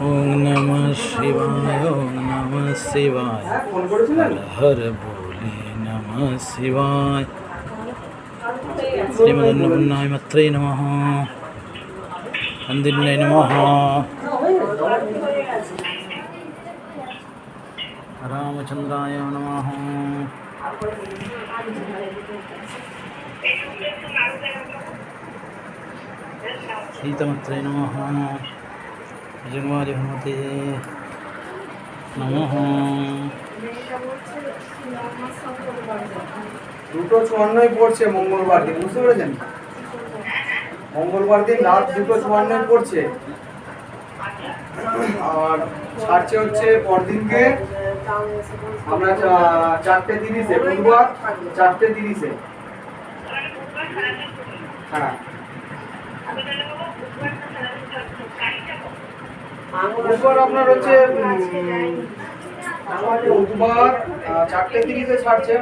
ওম নমঃ শিবায় ওম নমঃ শিবায় হ্যাঁ ফোন করেছিলেন হর বলে নমঃ শিবায় শ্রীমদন্নপূর্ণায় মাত্রে নমঃ মন্দিরায় নমঃ রামচন্দ্রায় নমঃ নমঃ জন্মাদি ভমতে নমঃ দুটো চুয়ান্নই পড়ছে মঙ্গলবার দিন, বুঝতে পেরেছেন? মঙ্গলবার দিন রাত দুটো চুয়ান্নই পড়ছে। আর ছাড়ছে হচ্ছে পরদিনকে আমরা চারটে তিরিশে, বুধবার চারটে তিরিশে। হ্যাঁ। বুধবার আপনার হচ্ছে বুধবার চারটে তিরিশে ছাড়ছে